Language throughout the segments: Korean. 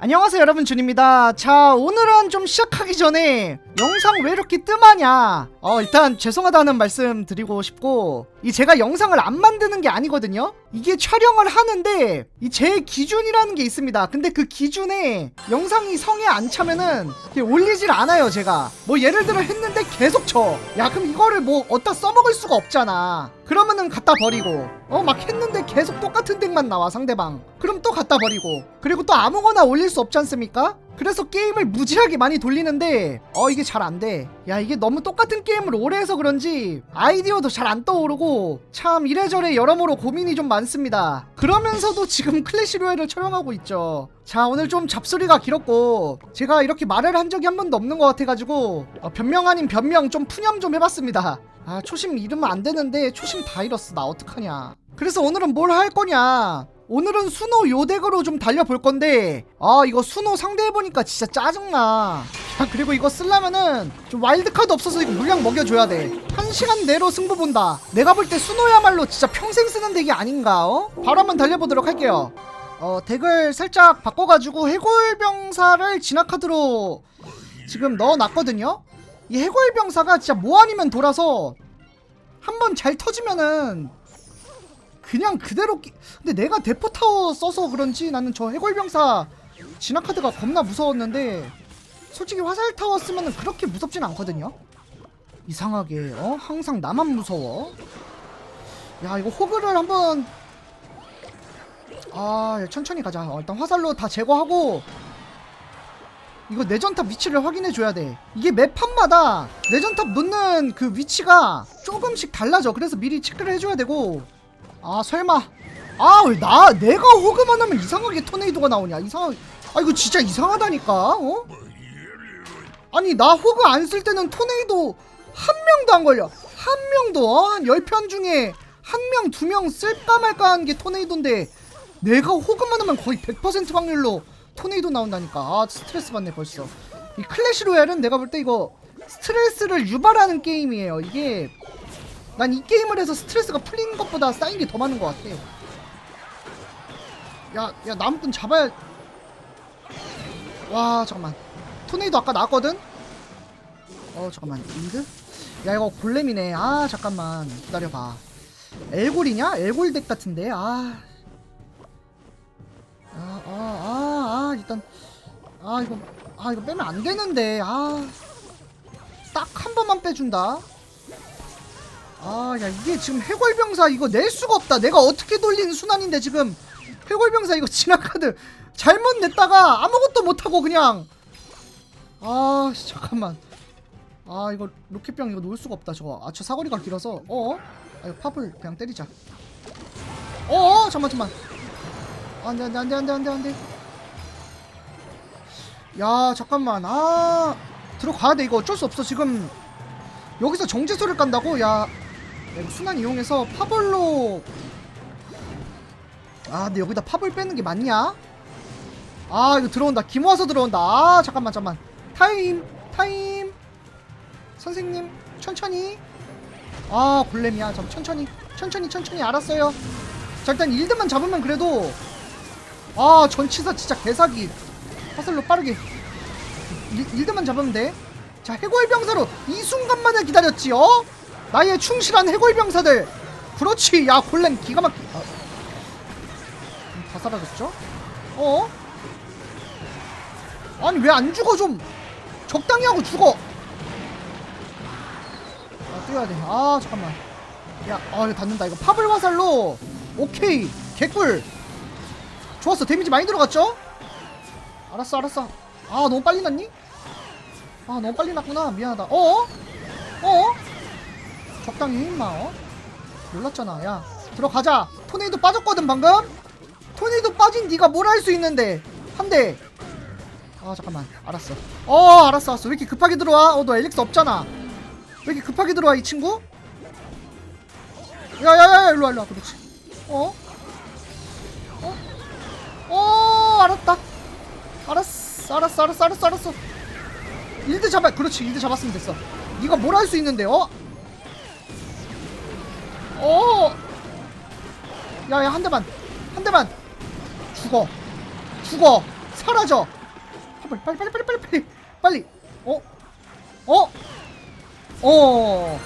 안녕하세요 여러분. 준입니다. 자 오늘은 좀 시작하기 전에 영상 왜 이렇게 뜸하냐? 어 일단 죄송하다는 말씀 드리고 싶고 이 제가 영상을 안 만드는 게 아니거든요. 이게 촬영을 하는데 이 제 기준이라는 게 있습니다. 근데 그 기준에 영상이 성에 안 차면은 올리질 않아요 제가. 뭐 예를 들어 했는데 계속 쳐 야 그럼 이거를 뭐 어디다 써먹을 수가 없잖아. 그러면은 갖다 버리고. 어 막 했는데 계속 똑같은 덱만 나와 상대방. 그럼 또 갖다 버리고. 그리고 또 아무거나 올릴 수 없지 않습니까? 그래서 게임을 무지하게 많이 돌리는데 어 이게 잘 안 돼. 야 이게 너무 똑같은 게임을 오래 해서 그런지 아이디어도 잘 안 떠오르고 참 이래저래 여러모로 고민이 좀 많습니다. 그러면서도 지금 클래시 로얄을 촬영하고 있죠. 자 오늘 좀 잡소리가 길었고 제가 이렇게 말을 한 적이 한 번도 없는 것 같아가지고 어, 변명 아닌 변명 좀 푸념 좀 해봤습니다. 아 초심 잃으면 안 되는데 초심 다 잃었어 나 어떡하냐. 그래서 오늘은 뭘 할 거냐. 오늘은 순호 요덱으로 좀 달려볼 건데 아 이거 순호 상대해보니까 진짜 짜증나. 야 그리고 이거 쓰려면은 좀 와일드카드 없어서 이거 물량 먹여줘야 돼 한 시간 내로 승부 본다. 내가 볼때 순호야말로 진짜 평생 쓰는 덱이 아닌가 어? 바로 한번 달려보도록 할게요. 어 덱을 살짝 바꿔가지고 해골병사를 진화카드로 지금 넣어놨거든요? 이 해골병사가 진짜 뭐 아니면 돌아서 한번 잘 터지면은 그냥 그대로 끼... 근데 내가 대포 타워 써서 그런지 나는 저 해골병사 진화 카드가 겁나 무서웠는데 솔직히 화살 타워 쓰면은 그렇게 무섭진 않거든요. 이상하게 어 항상 나만 무서워. 야 이거 호그를 한번 아 야, 천천히 가자. 어, 일단 화살로 다 제거하고 이거 내전탑 위치를 확인해 줘야 돼. 이게 매 판마다 내전탑 놓는 그 위치가 조금씩 달라져. 그래서 미리 체크를 해줘야 되고 아 설마. 아 왜 나 내가 호그만 하면 이상하게 토네이도가 나오냐? 이상 아 이거 진짜 이상하다니까 어? 아니 나 호그 안 쓸 때는 토네이도 한 명도 안 걸려. 한 명도 어? 한 10편 중에 한 명 두 명 쓸까 말까 한게 토네이도인데 내가 호그만 하면 거의 100% 확률로 토네이도 나온다니까. 아 스트레스 받네 벌써. 이 클래시 로얄은 내가 볼 때 이거 스트레스를 유발하는 게임이에요. 이게 난 이 게임을 해서 스트레스가 풀리는 것보다 쌓인 게 더 많은 것 같아. 야, 야, 나무꾼 잡아야. 와, 잠깐만. 토네이도 아까 나왔거든? 어, 잠깐만. 인드? 야, 이거 골렘이네. 아, 잠깐만. 기다려봐. 엘골이냐? 엘골 덱 같은데? 아. 아, 아, 아, 아, 일단. 아, 이거. 아, 이거 빼면 안 되는데. 아. 딱 한 번만 빼준다. 아, 야, 이게 지금 해골병사 이거 낼 수가 없다. 내가 어떻게 돌리는 순환인데 지금 해골병사 이거 진화카드 잘못 냈다가 아무것도 못하고 그냥. 아, 씨, 잠깐만. 아, 이거 로켓병 이거 놓을 수가 없다. 저거. 아, 저 사거리가 길어서. 어? 아, 이거 팝을 그냥 때리자. 어, 잠만, 잠만. 안 돼, 안 돼, 안 돼, 안 돼, 안 돼, 안 돼. 야, 잠깐만. 아, 들어가야 돼. 이거 어쩔 수 없어. 지금 여기서 정제소를 깐다고? 야, 야, 이거 순환 이용해서 파벌로. 아 근데 여기다 파벌 빼는 게 맞냐? 아 이거 들어온다. 김와서 들어온다. 아 잠깐만 잠깐만. 타임 타임. 선생님 천천히. 아 골렘이야. 잠 천천히 천천히 천천히. 알았어요. 자 일단 1드만 잡으면 그래도. 아 전치사 진짜 개사기. 화살로 빠르게. 1, 드만 잡으면 돼자 해골병사로 이 순간만을 기다렸지 어? 나의 충실한 해골병사들. 그렇지. 야 골렘 기가 막히. 아, 다 사라졌죠? 어? 아니 왜 안 죽어 좀? 적당히 하고 죽어. 아 뛰어야 돼아 잠깐만. 야아 이거 닿는다. 이거 파블 화살로. 오케이. 개꿀. 좋았어. 데미지 많이 들어갔죠? 알았어 알았어. 아 너무 빨리 났니? 아 너무 빨리 났구나. 미안하다. 어어? 어어? 적당히 해 임마 어? 놀랐잖아 야. 들어가자. 토네이도 빠졌거든 방금? 토네이도 빠진 네가 뭘 할 수 있는데? 한대. 아 잠깐만. 알았어. 어 알았어 알았어. 왜 이렇게 급하게 들어와? 어 너 엘릭스 없잖아. 왜 이렇게 급하게 들어와 이 친구? 야야야야 일로와 일로와. 그렇지 어? 어? 어 알았다. 알았어 알았어 알았어 알았어 알았어. 일드 잡아 그렇지. 일드 잡았으면 됐어. 네가 뭘 할 수 있는데 어? 어 야야 한 대만 한 대만 죽어 죽어 사라져 빨리 빨리 빨리 빨리 빨리 빨리 빨리 어? 어? 어?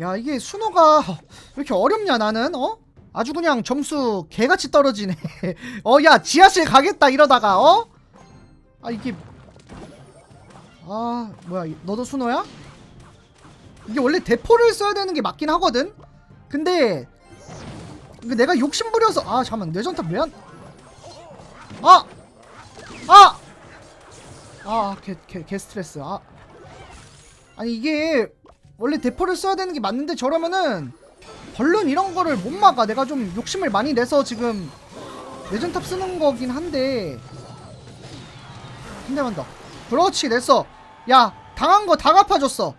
야 이게 순호가 왜 이렇게 어렵냐 나는 어? 아주 그냥 점수 개같이 떨어지네 어 야 지하실 가겠다 이러다가 어? 아 이게 아 뭐야 이- 너도 순호야? 이게 원래 대포를 써야 되는 게 맞긴 하거든 근데 내가 욕심 부려서 아 잠깐만 뇌전탑 왜 안... 아! 아! 아, 개, 개, 개 스트레스. 아. 아니, 이게, 원래 대포를 써야 되는 게 맞는데, 저러면은, 벌룬 이런 거를 못 막아. 내가 좀 욕심을 많이 내서 지금, 내전탑 쓰는 거긴 한데, 한 대만 더. 그렇지, 냈어. 야, 당한 거 다 갚아줬어.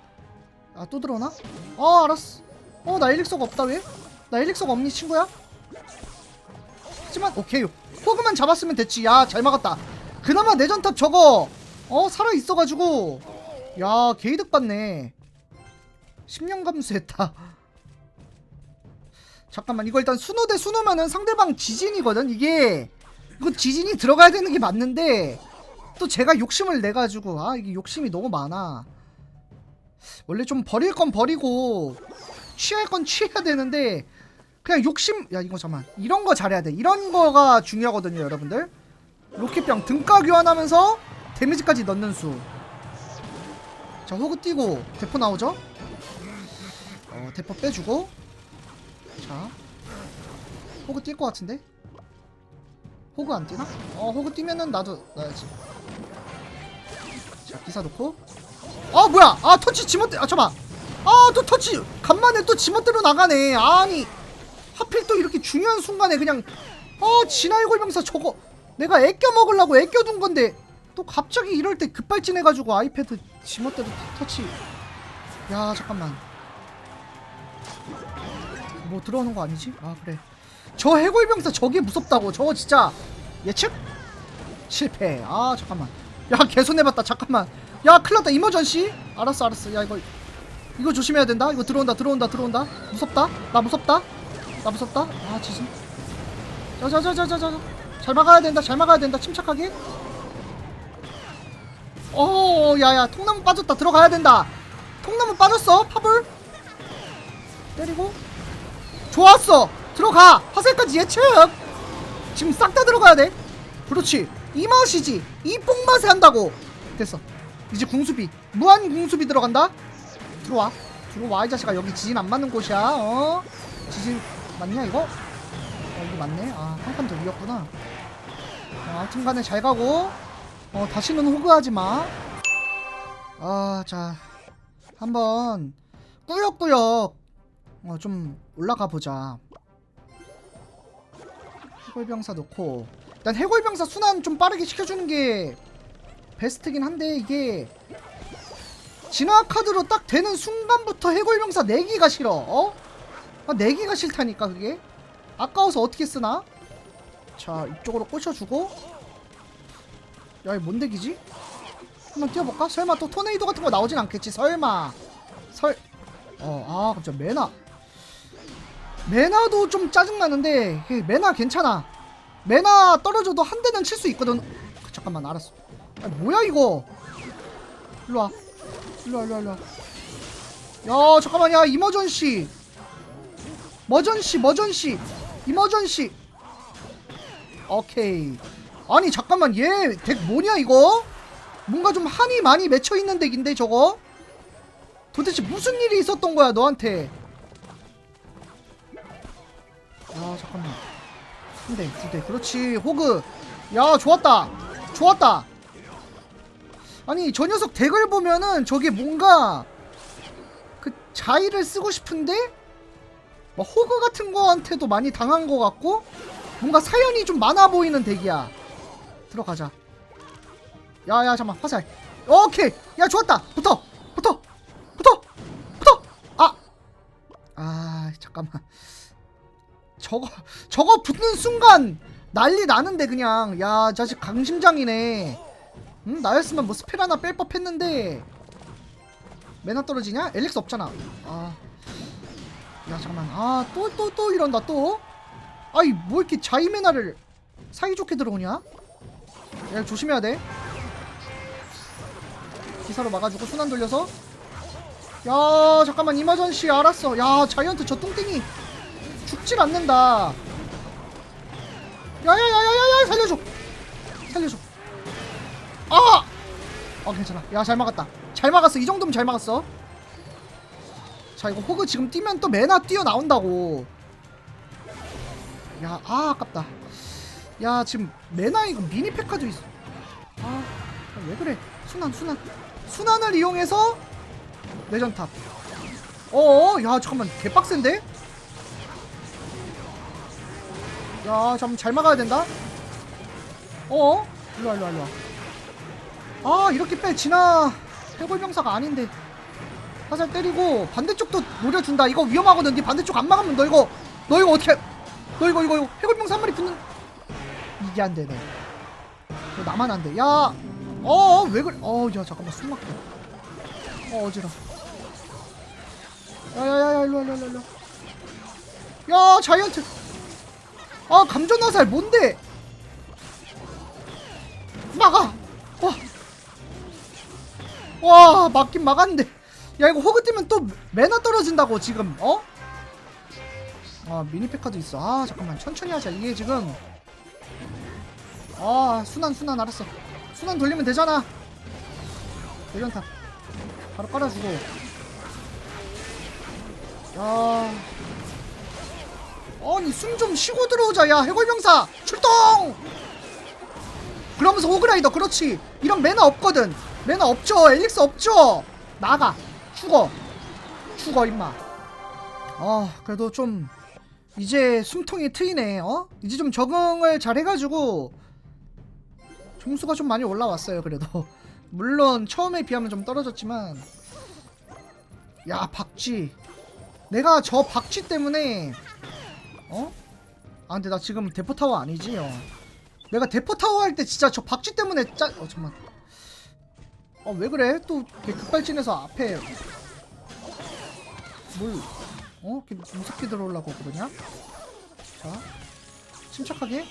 아, 또 들어오나? 어, 알았어. 어, 나 일릭서가 없다, 왜? 나 일릭서가 없니, 친구야? 하지만, 오케이. 호그만 잡았으면 됐지. 야, 잘 막았다. 그나마 내전탑 저거 어 살아 있어가지고 야 개이득 받네 10년 감수했다 잠깐만 이거 일단 순호 대 순호면은 상대방 지진이거든 이게 이거 지진이 들어가야 되는 게 맞는데 또 제가 욕심을 내가지고 아 이게 욕심이 너무 많아 원래 좀 버릴 건 버리고 취할 건 취해야 되는데 그냥 욕심 야 이거 잠만 이런 거 잘해야 돼 이런 거가 중요하거든요 여러분들 로켓병 등가 교환하면서 데미지까지 넣는 수. 자, 호그 뛰고 대포 나오죠? 어, 대포 빼주고. 자, 호그 뛸 것 같은데? 호그 안 뛰나? 어, 호그 뛰면은 나도 나야지. 자, 기사 놓고. 아, 뭐야? 아, 터치 지멋대. 아, 잠깐. 아, 또 터치. 간만에 또 지멋대로 나가네. 아니, 하필 또 이렇게 중요한 순간에 그냥. 어, 진화의 골병사 저거. 내가 애껴 먹으려고 애껴 둔 건데 또 갑자기 이럴 때 급발진해가지고 아이패드 지멋대로 터치 야 잠깐만 뭐 들어오는 거 아니지? 아 그래 저 해골병사 저게 무섭다고 저거 진짜 예측? 실패 아 잠깐만 야 개손해봤다 잠깐만 야 큰일났다 이머전시 알았어 알았어 야 이거 이거 조심해야 된다. 이거 들어온다 들어온다 들어온다. 무섭다? 나 무섭다? 나 무섭다? 아 지진. 자자자자자자. 잘 막아야 된다 잘 막아야 된다. 침착하게. 어 야야 통나무 빠졌다. 들어가야 된다. 통나무 빠졌어 파블. 때리고. 좋았어. 들어가. 화살까지 예측. 지금 싹 다 들어가야 돼. 그렇지. 이 맛이지. 이 뽕맛에 한다고. 됐어. 이제 궁수비. 무한 궁수비 들어간다 들어와 들어와 이 자식아 여기 지진 안 맞는 곳이야 어 지진 맞냐 이거 어 이거 맞네 아한 칸 더 위였구나 어, 아무튼 간에 잘 가고 어 다시는 호구하지 마. 아, 자. 한번 꾸역꾸역 어, 좀 올라가 보자. 해골병사 놓고 일단 해골병사 순환 좀 빠르게 시켜주는 게 베스트긴 한데 이게 진화 카드로 딱 되는 순간부터 해골병사 내기가 싫어. 어? 아, 내기가 싫다니까 그게. 아까워서 어떻게 쓰나? 자 이쪽으로 꽂혀주고 야 이거 뭔 덱이지? 한번 뛰어볼까? 설마 또 토네이도 같은 거 나오진 않겠지 설마 설... 어아 갑자기 메나 메나도 좀 짜증나는데 메나 괜찮아 메나 떨어져도 한 대는 칠 수 있거든 아, 잠깐만 알았어 아 뭐야 이거 일로와 일로와 일로와 일로와. 야 잠깐만 야 이머전시. 머전시 머전시. 이머전시. 오케이. 아니 잠깐만. 얘 덱 뭐냐 이거? 뭔가 좀 한이 많이 맺혀있는 덱인데 저거? 도대체 무슨 일이 있었던 거야 너한테? 아 잠깐만. 한 대, 두 대, 그렇지. 호그. 야 좋았다. 좋았다 아니 저 녀석 덱을 보면은 저게 뭔가 그 자의를 쓰고 싶은데? 막 호그 같은 거한테도 많이 당한 것 같고 뭔가 사연이 좀 많아 보이는 덱이야. 들어가자. 야야 잠만. 화살. 오케이. 야 좋았다. 붙어. 붙어. 붙어. 붙어. 아. 아, 잠깐만. 저거 저거 붙는 순간 난리 나는데 그냥. 야 자식 강심장이네 음 나였으면 뭐 스펠 하나 뺄 법했는데. 매나 떨어지냐? 엘릭스 없잖아. 아. 야 잠깐만. 아또또 또 이런다 또? 아이 뭐 이렇게 자이메나를 사이좋게 들어오냐? 야 조심해야 돼. 기사로 막아주고 순환 돌려서. 야 잠깐만. 이마전씨 알았어. 야 자이언트 저 뚱땡이 죽질 않는다. 야야야야야야 살려줘. 살려줘 아! 어 괜찮아. 야 잘 막았다. 잘 막았어. 이 정도면 잘 막았어. 자 이거 호그 지금 뛰면 또 메나 뛰어나온다고. 야 아 아깝다. 야 지금 메나 이거 미니 페카도 있어. 아왜 그래? 순환 순환. 순환을 이용해서 내전탑. 어어 야 잠깐만. 개빡센데? 야 잠깐 잘 막아야 된다. 어어? 일로와 일로와 일로와 아 이렇게 빼. 진화 해골병사가 아닌데. 화살 때리고 반대쪽도 노려준다. 이거 위험하거든. 네 반대쪽 안 막으면 너 이거 너 이거 어떻게 너 이거 이거 이거 해골병사 한 마리 붙는 이게 안 되네. 너 나만 안돼. 야. 어어 왜 그래? 어야 잠깐만. 숨 막혀. 어 어지러 야야야야 일로와 일로와 일로와. 야 자이언트. 아 감전 화살 뭔데? 막아. 와 와 막긴 막았는데. 야 이거 호그 뛰면 또 매나 떨어진다고 지금 어? 아 미니페카도 있어. 아 잠깐만. 천천히 하자. 이게 지금. 아 순환 순환. 알았어. 순환 돌리면 되잖아. 대전탑. 바로 깔아주고. 야. 아니 숨 좀 쉬고 들어오자 야. 해골병사 출동! 그러면서 호그라이더 그렇지. 이런 매너 없거든 매너 없죠. 엘릭스 없죠. 나가. 죽어. 죽어 임마. 아 그래도 좀 이제 숨통이 트이네 어? 이제 좀 적응을 잘 해가지고 점수가 좀 많이 올라왔어요 그래도. 물론 처음에 비하면 좀 떨어졌지만. 야 박쥐. 내가 저 박쥐 때문에 어? 아 근데 나 지금 대포타워 아니지 어. 내가 대포타워 할 때 진짜 저 박쥐 때문에 짜... 어 잠만 어왜 그래? 또 급발진해서 앞에 뭘 어? 이렇게 무섭게 들어오려고 그러냐? 자 침착하게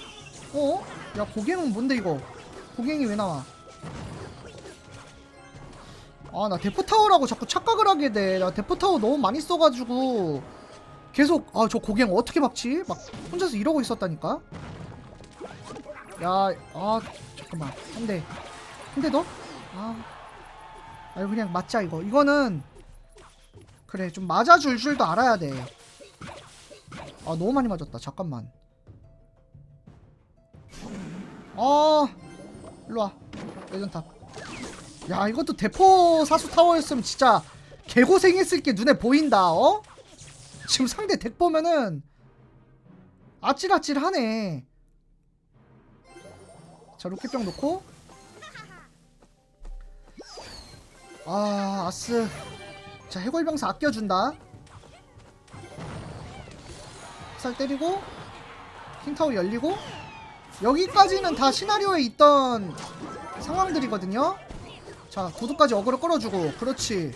어? 야 고갱은 뭔데 이거 고갱이 왜 나와 아 나 대포타워라고 자꾸 착각을 하게 돼나 대포타워 너무 많이 써가지고 계속 아 저 고갱 어떻게 막지? 막 혼자서 이러고 있었다니까 야, 아, 잠깐만. 한 대. 한대 더? 아. 아, 이거 그냥 맞자, 이거. 이거는. 그래, 좀 맞아줄 줄도 알아야 돼. 아, 너무 많이 맞았다. 잠깐만. 아, 일로와. 레전탑. 야, 이것도 대포 사수 타워였으면 진짜 개고생했을 게 눈에 보인다, 어? 지금 상대 덱 보면은 아찔아찔하네. 자 로켓병 놓고 아 아스. 자 해골병사 아껴준다. 살 때리고 킹타워 열리고. 여기까지는 다 시나리오에 있던 상황들이거든요. 자 도둑까지 어그로 끌어주고. 그렇지.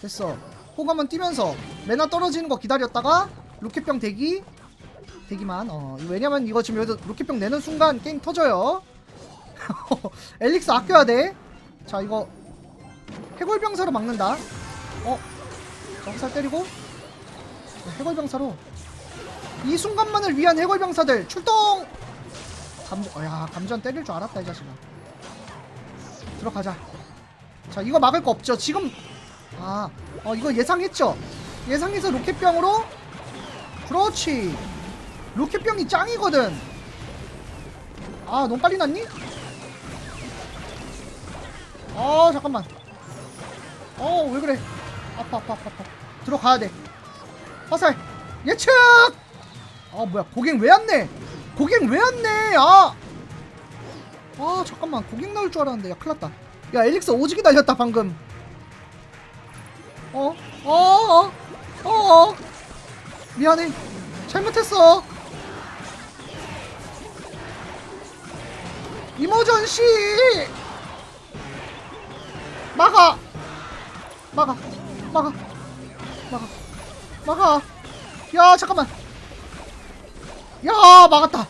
됐어. 호감 한번 뛰면서 메나 떨어지는 거 기다렸다가 로켓병 대기. 대기만. 어 왜냐면 이거 지금 여기서 로켓병 내는 순간 게임 터져요. 엘릭스 아껴야 돼자 이거 해골병사로 막는다. 어? 자 화살 때리고? 자, 해골병사로. 이 순간만을 위한 해골병사들 출동! 감전 어야 감전 때릴 줄 알았다 이 자식아. 들어가자. 자 이거 막을 거 없죠? 지금 아 어 이거 예상했죠? 예상해서 로켓병으로? 그렇지. 로켓병이 짱이거든. 아 너무 빨리 났니? 아 잠깐만 어 왜 그래? 아파 아파 아파 아파. 들어가야 돼. 화살! 예측! 아 뭐야. 고갱 왜 안내? 고갱 왜 안내? 아! 아 잠깐만. 고갱 나올 줄 알았는데. 야 큰일 났다. 야 엘릭스 오지게 달렸다 방금. 어? 어? 어? 어? 어? 미안해. 잘못했어. 이모전씨 막아 막아 막아 막아 막아. 야 잠깐만. 야 막았다.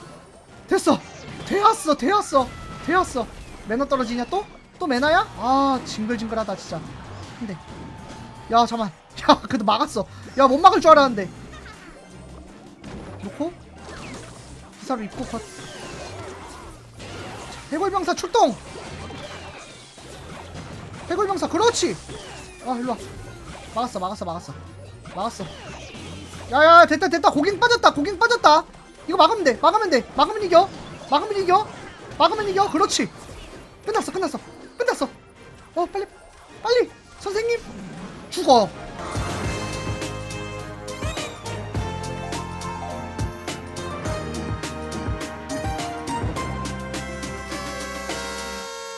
됐어. 되었어 되었어 배웠어. 매너 떨어지냐 또? 또 매너야? 아 징글징글하다 진짜. 근데. 야 잠만. 야 그래도 막았어. 야 못 막을 줄 알았는데. 놓고. 기사를 입고 컷. 해골병사 출동! 해골병사 그렇지 아 일로와. 막았어 막았어 막았어. 막았어. 야야 됐다 됐다. 고갱 빠졌다 고갱 빠졌다. 이거 막으면 돼 막으면 돼. 막으면 이겨. 막으면 이겨. 막으면 이겨. 그렇지. 끝났어 끝났어. 끝났어. 어 빨리 빨리. 선생님. 죽어